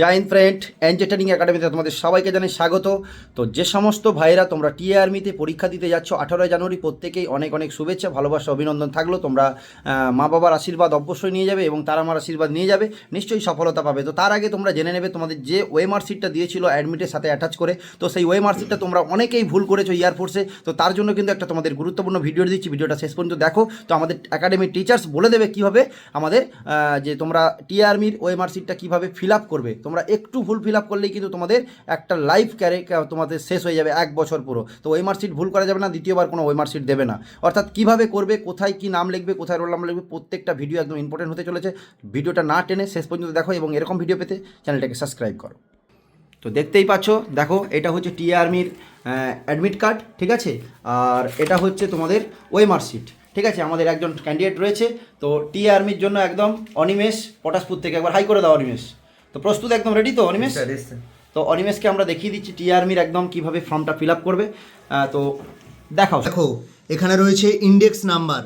Zain friend entertaining একাডেমিতে তোমাদের সবাইকে জানাই স্বাগত। তো যে সমস্ত ভাইরা তোমরা টিএ আর্মিতে পরীক্ষা দিতে যাচ্ছ, আঠারোই জানুয়ারি প্রত্যেকেই অনেক অনেক শুভেচ্ছা, ভালোবাসা, অভিনন্দন থাকল। তোমরা মা বাবার আশীর্বাদ অবশ্যই নিয়ে যাবে এবং তারা আমার আশীর্বাদ নিয়ে যাবে, নিশ্চয়ই সফলতা পাবে। তো তার আগে তোমরা জেনে নেবে, তোমাদের যে ওয়েমার সিটটা দিয়েছিল অ্যাডমিটের সাথে অ্যাটাচ করে, তো সেই ওয়েমার সিটটা তোমরা অনেকেই ভুল করেছ এয়ারফোর্সে তো তার জন্য কিন্তু একটা তোমাদের গুরুত্বপূর্ণ ভিডিও দিচ্ছি ভিডিওটা শেষ পর্যন্ত দেখো। তো আমাদের একাডেমির টিচার্স বলে দেবে কীভাবে আমাদের যে তোমরা টি আর্মির ওএমআর সিটটা কীভাবে ফিল আপ করবে। তোমরা একটু ভুল ফিল আপ করলেই কিন্তু তোমাদের একটা লাইফ ক্যারে তোমাদের শেষ হয়ে যাবে এক বছর পুরো। তো সিট ভুল করা যাবে না, দ্বিতীয়বার কোনো সিট দেবে না। অর্থাৎ কীভাবে করবে, কোথায় কী নাম লিখবে, কোথায় রোল নাম লিখবে, প্রত্যেকটা ভিডিও একদম ইম্পর্টেন্ট হতে চলেছে। ভিডিওটা না টেনে শেষ পর্যন্ত দেখো এবং এরকম ভিডিও পেতে চ্যানেলটাকে সাবস্ক্রাইব করো। তো দেখতেই পাচ্ছ, দেখো, এটা হচ্ছে টি আর্মির অ্যাডমিট কার্ড ঠিক আছে? আর এটা হচ্ছে তোমাদের ওয়েমার সিট ঠিক আছে? আমাদের একজন ক্যান্ডিডেট রয়েছে, তো টি আর্মির জন্য একদম অনিমেষ পটাশপুর থেকে একবার হাই করে দাও অনিমেষ। তো প্রস্তুত একদম রেডি তো অনিমেষ? তো অনিমেষকে আমরা দেখিয়ে দিচ্ছি টি আর্মির একদম কীভাবে ফর্মটা ফিল আপ করবে। তো দেখাও দেখো এখানে রয়েছে ইন্ডেক্স নাম্বার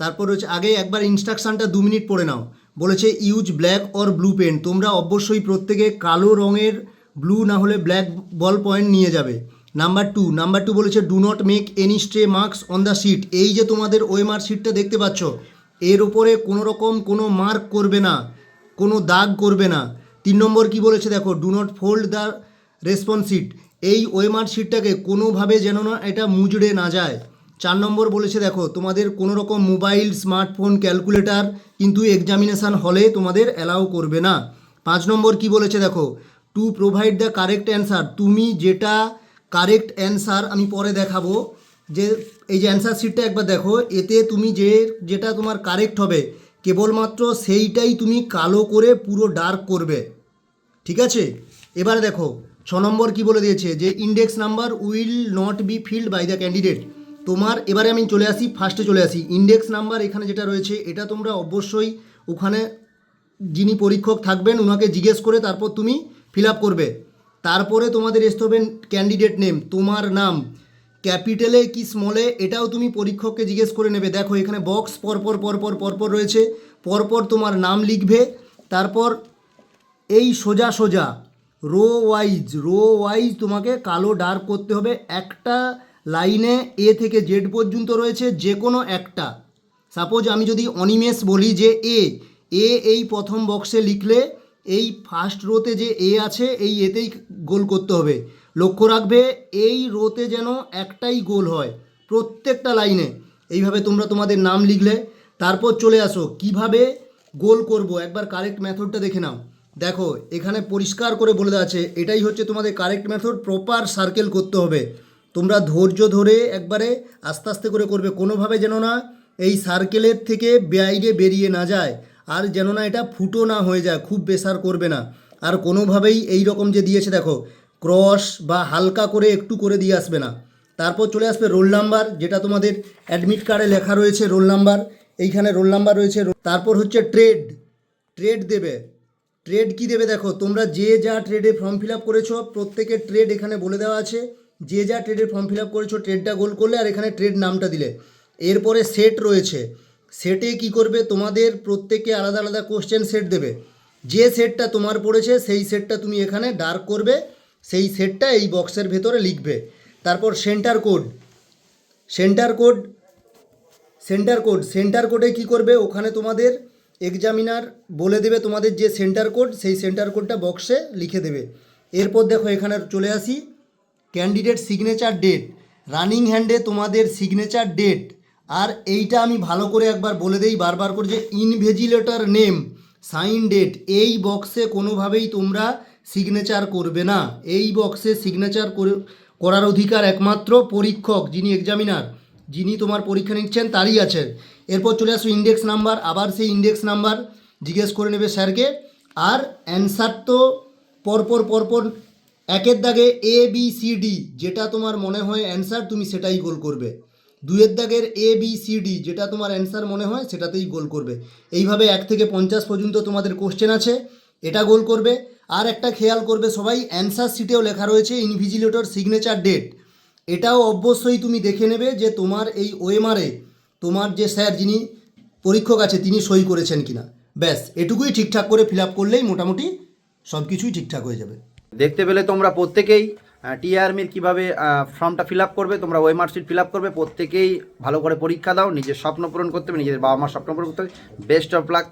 তারপর রয়েছে আগে একবার ইনস্ট্রাকশনটা দু মিনিট পড়ে নাও। বলেছে use black or blue pen তোমরা অবশ্যই প্রত্যেকে কালো রঙের ব্লু না হলে ব্ল্যাক বল পয়েন্ট নিয়ে যাবে। নাম্বার টু নাম্বার টু বলেছে do not make any stray marks on the sheet এই যে তোমাদের ওএমআর শিটটা দেখতে পাচ্ছ এর উপরে কোনো রকম কোনো মার্ক করবে না কোনো দাগ করবে না। তিন নম্বর কি বলেছে দেখো do not fold the response sheet এই ওএমআর শিটটাকে কোনোভাবে যেন না এটা মুজড়ে না যায়। চার নম্বর বলেছে দেখো, তোমাদের কোনো রকম মোবাইল, স্মার্টফোন, ক্যালকুলেটর কিন্তু এক্সামিনেশান হলে তোমাদের অ্যালাউ করবে না। পাঁচ নম্বর কি বলেছে দেখো to provide the correct answer তুমি যেটা কারেক্ট অ্যান্সার আমি পরে দেখাবো, যে, এই যে অ্যান্সার শিটটা একবার দেখো, এতে তুমি যে, যেটা তোমার কারেক্ট হবে কেবলমাত্র সেইটাই তুমি কালো করে পুরো ডার্ক করবে। ঠিক আছে? এবার দেখো, ছ নম্বর কি বলে দিয়েছে? যে index number will not be filled by the candidate তোমার, এবারে আমি চলে আসি ফার্স্টে চলে আসি। ইন্ডেক্স নাম্বার এখানে যেটা রয়েছে, এটা তোমরা অবশ্যই ওখানে যিনি পরীক্ষক থাকবেন ওনাকে জিজ্ঞেস করে তারপর তুমি ফিল আপ করবে। তারপরে তোমাদের আসতে হবে ক্যান্ডিডেট নেম তোমার নাম। ক্যাপিটালে কি স্মলে এটাও তুমি পরীক্ষককে জিজ্ঞেস করে নেবে। দেখো, এখানে বক্স পরপর পরপর পরপর রয়েছে। পরপর তোমার নাম লিখবে। তারপর এই সোজা সোজা রো ওয়াইজ রো ওয়াইজ তোমাকে কালো ডার্ক করতে হবে। একটা লাইনে এ থেকে জেড পর্যন্ত রয়েছে যে কোনো একটা। সাপোজ আমি যদি অনিমেষ বলি যে এ এ এই প্রথম বক্সে লিখলে এই ফার্স্ট রোতে যে এ আছে, এই এতেই গোল করতে হবে। লক্ষ্য রাখবে, এই রোতে যেন একটাই গোল হয়, প্রত্যেকটা লাইনে এইভাবে তোমরা তোমাদের নাম লিখলে, তারপর চলে আসো। কীভাবে গোল করব? একবার কারেক্ট মেথডটা দেখে নাও। দেখো, এখানে পরিষ্কার করে বলে দেওয়া আছে, এটাই হচ্ছে তোমাদের কারেক্ট মেথড প্রপার সার্কেল করতে হবে। তোমরা ধৈর্য ধরে একবারে আস্তে আস্তে করে করবে। কোনোভাবে যেন না এই সার্কেলের থেকে বাইরে বেরিয়ে না যায়। আর যেন না এটা ফুটো না হয়ে যায়, খুব বেসার করবে না। আর কোনোভাবেই এই রকম যে দিয়েছে, দেখো, ক্রস বা হালকা করে একটু করে দিয়ে আসবে না। তারপর চলে আসবে রোল নাম্বার, যেটা তোমাদের অ্যাডমিট কার্ডে লেখা রয়েছে রোল নাম্বার। এইখানে রোল নাম্বার রয়েছে তারপর হচ্ছে ট্রেড। ট্রেড দেবে। ট্রেড কি দেবে, দেখো, তোমরা যে যা ট্রেডে ফর্ম ফিল আপ করেছ, প্রত্যেকের ট্রেড এখানে বলে দেওয়া আছে। যে যা ট্রেডে ফর্ম ফিল আপ করেছ, ট্রেডটা গোল করলে আর এখানে ট্রেড নামটা দিলে। এরপরে সেট রয়েছে। সেটে কি করবে? তোমাদের প্রত্যেকে আলাদা আলাদা কোশ্চেন সেট দেবে। যে সেটটা তোমার পড়েছে, সেই সেটটা তুমি এখানে ডার্ক করবে, সেই সেটটা এই বক্সের ভেতরে লিখবে। তারপর centre code centre code centre code centre কোডে কি করবে? ওখানে তোমাদের এক্সামিনার বলে দেবে তোমাদের যে সেন্টার কোড সেই সেন্টার কোডটা বক্সে লিখে দেবে। এরপর দেখো এখানে চলে আসি। ক্যান্ডিডেট সিগনেচার ডেট রানিং হ্যান্ডে তোমাদের সিগনেচার ডেট আর এইটা আমি ভালো করে একবার বলে দেই বারবার করে যে ইনভেজিলেটর নেম সাইন ডেট এই বক্সে কোনোভাবেই তোমরা সিগনেচার করবে না। এই বক্সে সিগনেচার করার অধিকার একমাত্র পরীক্ষক, যিনি এক্সামিনার যিনি তোমার পরীক্ষা নিচ্ছেন তারই আছে। এরপর চলে আসো ইন্ডেক্স নাম্বার আবার সেই ইন্ডেক্স নাম্বার জিজ্ঞেস করে নেবে স্যারকে। আর অ্যান্সার তো পরপর পরপর একের দাগে এ বি সি ডি যেটা তোমার মনে হয় অ্যান্সার তুমি সেটাই গোল করবে। দুইয়ের দাগের এ বি সি ডি যেটা তোমার অ্যান্সার মনে হয় সেটাতেই গোল করবে। এইভাবে এক থেকে পঞ্চাশ পর্যন্ত তোমাদের কোশ্চেন আছে, এটা গোল করবে। আর একটা খেয়াল করবে সবাই অ্যান্সার সিটেও লেখা রয়েছে ইনভিজিলেটর সিগনেচার ডেট এটাও অবশ্যই তুমি দেখে নেবে যে তোমার এই ওএমআরে তোমার যে স্যার যিনি পরীক্ষক আছে, তিনি সই করেছেন কিনা। ব্যাস, এটুকুই ঠিকঠাক করে ফিল আপ করলেই মোটামুটি সব কিছুই ঠিকঠাক হয়ে যাবে। দেখতে পেলে তোমরা প্রত্যেকেই টি কীভাবে ফর্মটা ফিল আপ করবে, তোমরা ওই মার্কশিট ফিল আপ করবে, প্রত্যেকেই ভালো করে পরীক্ষা দাও, নিজের স্বপ্ন পূরণ করতে হবে, নিজের বাবা মার স্বপ্ন পূরণ করতে হবে, বেস্ট অফ লাক